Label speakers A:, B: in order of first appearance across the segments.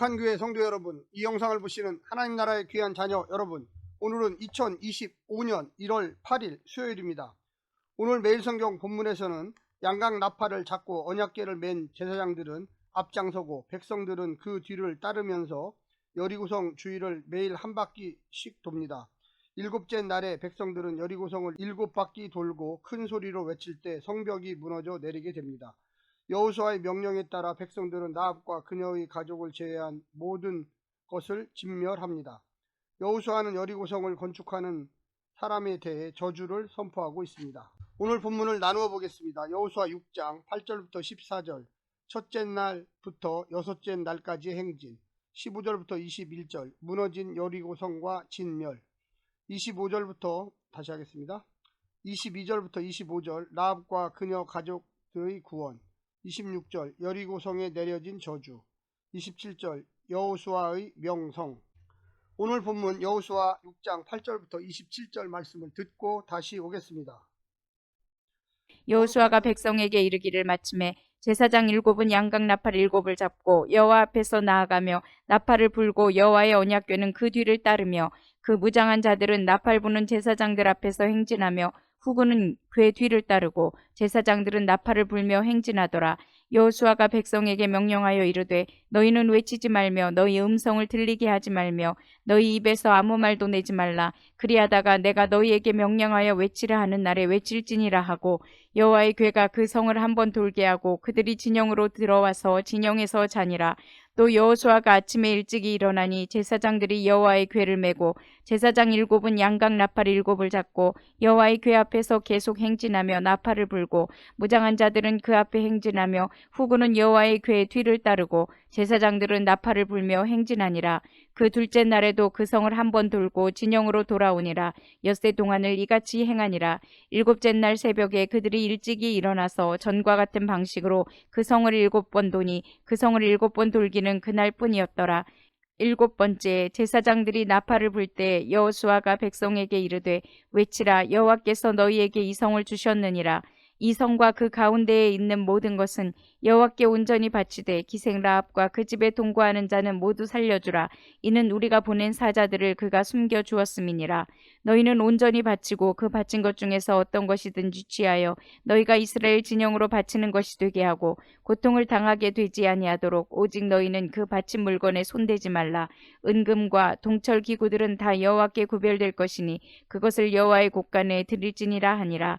A: 거룩한 교회 성도 여러분, 이 영상을 보시는 하나님 나라의 귀한 자녀 여러분, 오늘은 2025년 1월 8일 수요일입니다. 오늘 매일 성경 본문에서는 양각 나팔을 잡고 언약궤를 맨 제사장들은 앞장서고 백성들은 그 뒤를 따르면서 여리고성 주위를 매일 한 바퀴씩 돕니다. 일곱째 날에 백성들은 여리고성을 일곱 바퀴 돌고 큰 소리로 외칠 때 성벽이 무너져 내리게 됩니다. 여호수아의 명령에 따라 백성들은 나합과 그녀의 가족을 제외한 모든 것을 진멸합니다. 여호수아는 여리고성을 건축하는 사람에 대해 저주를 선포하고 있습니다. 오늘 본문을 나누어 보겠습니다. 여호수아 6장 8절부터 14절, 첫째 날부터 여섯째 날까지의 행진, 15절부터 21절, 무너진 여리고성과 진멸, 25절부터 다시 하겠습니다. 22절부터 25절, 라합과 그녀 가족들의 구원, 26절 여리고성에 내려진 저주 27절 여호수아의 명성 오늘 본문 여호수아 6장 8절부터 27절 말씀을 듣고 다시 오겠습니다.
B: 여호수아가 백성에게 이르기를 마침에 제사장 일곱은 양각 나팔 일곱을 잡고 여호와 앞에서 나아가며 나팔을 불고 여호와의 언약궤는 그 뒤를 따르며 그 무장한 자들은 나팔 부는 제사장들 앞에서 행진하며 후군은 그의 뒤를 따르고 제사장들은 나팔을 불며 행진하더라. 여호수아가 백성에게 명령하여 이르되 너희는 외치지 말며 너희 음성을 들리게 하지 말며 너희 입에서 아무 말도 내지 말라. 그리하다가 내가 너희에게 명령하여 외치라 하는 날에 외칠지니라 하고 여호와의 괴가 그 성을 한번 돌게 하고 그들이 진영으로 들어와서 진영에서 자니라. 또 여호수아가 아침에 일찍이 일어나니 제사장들이 여호와의 괴를 메고 제사장 일곱은 양각 나팔 일곱을 잡고 여호와의 괴 앞에서 계속 행진하며 나팔을 불고 무장한 자들은 그 앞에 행진하며 후군은 여호와의 괴의 뒤를 따르고 제사장들은 나팔을 불며 행진하니라. 그 둘째 날에도 그 성을 한 번 돌고 진영으로 돌아오니라. 엿새 동안을 이같이 행하니라. 일곱째 날 새벽에 그들이 일찍이 일어나서 전과 같은 방식으로 그 성을 일곱 번 도니 그 성을 일곱 번 돌기는 그날뿐이었더라. 일곱 번째 제사장들이 나팔을 불 때 여호수아가 백성에게 이르되 외치라 여호와께서 너희에게 이 성을 주셨느니라. 이 성과 그 가운데에 있는 모든 것은 여호와께 온전히 바치되 기생 라합과 그 집에 동거하는 자는 모두 살려주라. 이는 우리가 보낸 사자들을 그가 숨겨 주었음이니라. 너희는 온전히 바치고 그 바친 것 중에서 어떤 것이든지 취하여 너희가 이스라엘 진영으로 바치는 것이 되게 하고 고통을 당하게 되지 아니하도록 오직 너희는 그 바친 물건에 손대지 말라. 은금과 동철 기구들은 다 여호와께 구별될 것이니 그것을 여호와의 곳간에 드릴지니라 하니라.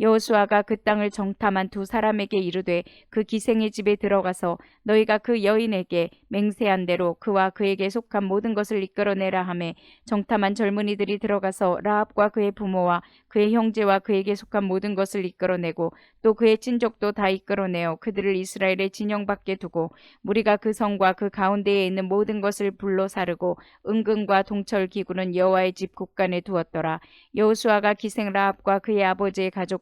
B: 여호수아가 그 땅을 정탐한 두 사람에게 이르되 그 기생의 집에 들어가서 너희가 그 여인에게 맹세한 대로 그와 그에게 속한 모든 것을 이끌어내라 하매 정탐한 젊은이들이 들어가서 라합과 그의 부모와 그의 형제와 그에게 속한 모든 것을 이끌어내고 또 그의 친족도 다 이끌어내어 그들을 이스라엘의 진영 밖에 두고 무리가 그 성과 그 가운데에 있는 모든 것을 불로 사르고 은근과 동철 기구는 여호와의 집 곳간에 두었더라. 여호수아가 기생 라합과 그의 아버지의 가족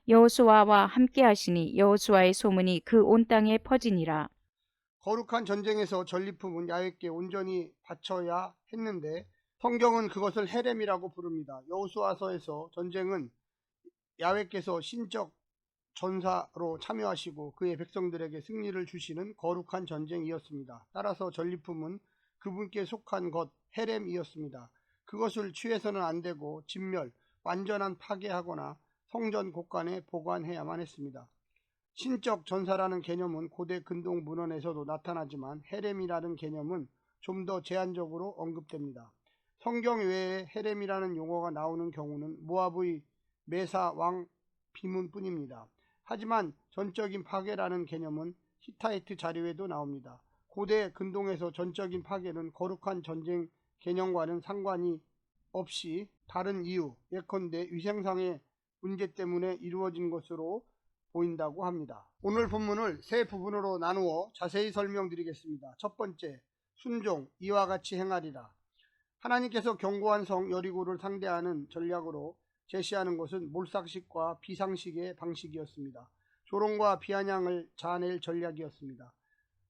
B: 여호수아와 함께 하시니 여호수아의 소문이 그 온 땅에 퍼지니라
A: 거룩한 전쟁에서 전리품은 야훼께 온전히 바쳐야 했는데 성경은 그것을 헤렘이라고 부릅니다. 여호수아서에서 전쟁은 야훼께서 신적 전사로 참여하시고 그의 백성들에게 승리를 주시는 거룩한 전쟁이었습니다. 따라서 전리품은 그분께 속한 것 헤렘이었습니다. 그것을 취해서는 안 되고 진멸, 완전한 파괴하거나 성전 곳간에 보관해야만 했습니다. 신적 전사라는 개념은 고대 근동 문헌에서도 나타나지만 헤렘이라는 개념은 좀 더 제한적으로 언급됩니다. 성경 외에 헤렘이라는 용어가 나오는 경우는 모압의 메사 왕 비문뿐입니다. 하지만 전적인 파괴라는 개념은 히타이트 자료에도 나옵니다. 고대 근동에서 전적인 파괴는 거룩한 전쟁 개념과는 상관이 없이 다른 이유, 예컨대 위생상의 문제 때문에 이루어진 것으로 보인다고 합니다. 오늘 본문을 세 부분으로 나누어 자세히 설명드리겠습니다. 첫 번째, 순종, 이와 같이 행하리라. 하나님께서 견고한 성 여리고를 상대하는 전략으로 제시하는 것은 몰삭식과 비상식의 방식이었습니다. 조롱과 비아냥을 자아낼 전략이었습니다.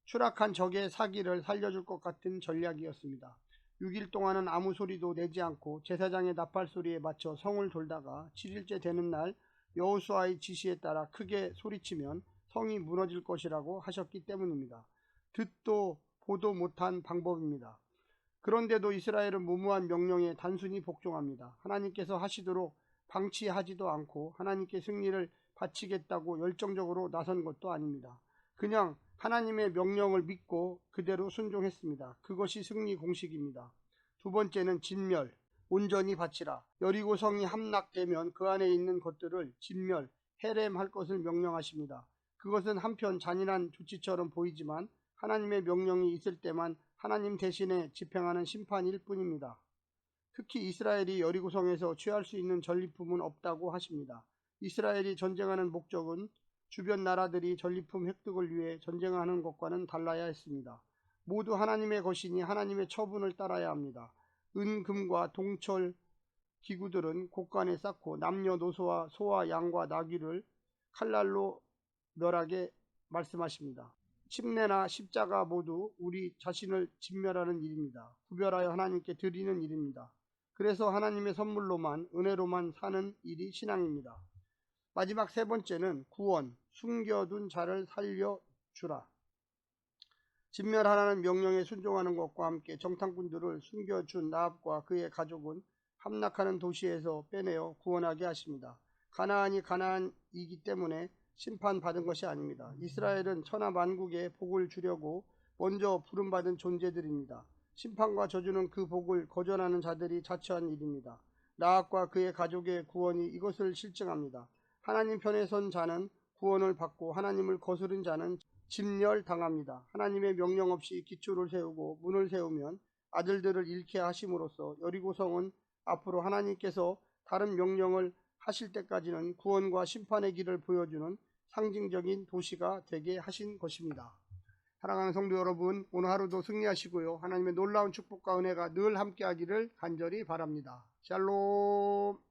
A: 추락한 적의 사기를 살려줄 것 같은 전략이었습니다. 6일 동안은 아무 소리도 내지 않고 제사장의 나팔 소리에 맞춰 성을 돌다가 7일째 되는 날 여호수아의 지시에 따라 크게 소리치면 성이 무너질 것이라고 하셨기 때문입니다. 듣도 보도 못한 방법입니다. 그런데도 이스라엘은 무모한 명령에 단순히 복종합니다. 하나님께서 하시도록 방치하지도 않고 하나님께 승리를 바치겠다고 열정적으로 나선 것도 아닙니다. 그냥 하나님의 명령을 믿고 그대로 순종했습니다. 그것이 승리 공식입니다. 두 번째는 진멸, 온전히 바치라. 여리고 성이 함락되면 그 안에 있는 것들을 진멸, 해렘할 것을 명령하십니다. 그것은 한편 잔인한 조치처럼 보이지만 하나님의 명령이 있을 때만 하나님 대신에 집행하는 심판일 뿐입니다. 특히 이스라엘이 여리고성에서 취할 수 있는 전리품은 없다고 하십니다. 이스라엘이 전쟁하는 목적은 주변 나라들이 전리품 획득을 위해 전쟁하는 것과는 달라야 했습니다. 모두 하나님의 것이니 하나님의 처분을 따라야 합니다. 은, 금과 동철 기구들은 곳간에 쌓고 남녀노소와 소와 양과 나귀를 칼날로 멸하게 말씀하십니다. 침례나 십자가 모두 우리 자신을 진멸하는 일입니다. 구별하여 하나님께 드리는 일입니다. 그래서 하나님의 선물로만 은혜로만 사는 일이 신앙입니다. 마지막 세 번째는 구원, 숨겨둔 자를 살려주라. 진멸하라는 명령에 순종하는 것과 함께 정탐꾼들을 숨겨준 나합과 그의 가족은 함락하는 도시에서 빼내어 구원하게 하십니다. 가나안이 가나안이기 때문에 심판받은 것이 아닙니다. 이스라엘은 천하 만국에 복을 주려고 먼저 부름받은 존재들입니다. 심판과 저주는 그 복을 거절하는 자들이 자처한 일입니다. 나악과 그의 가족의 구원이 이것을 실증합니다. 하나님 편에 선 자는 구원을 받고 하나님을 거스른 자는 진멸당합니다. 하나님의 명령 없이 기초를 세우고 문을 세우면 아들들을 잃게 하심으로써 여리고성은 앞으로 하나님께서 다른 명령을 하실 때까지는 구원과 심판의 길을 보여주는 상징적인 도시가 되게 하신 것입니다. 사랑하는 성도 여러분, 오늘 하루도 승리하시고요. 하나님의 놀라운 축복과 은혜가 늘 함께하기를 간절히 바랍니다. 샬롬.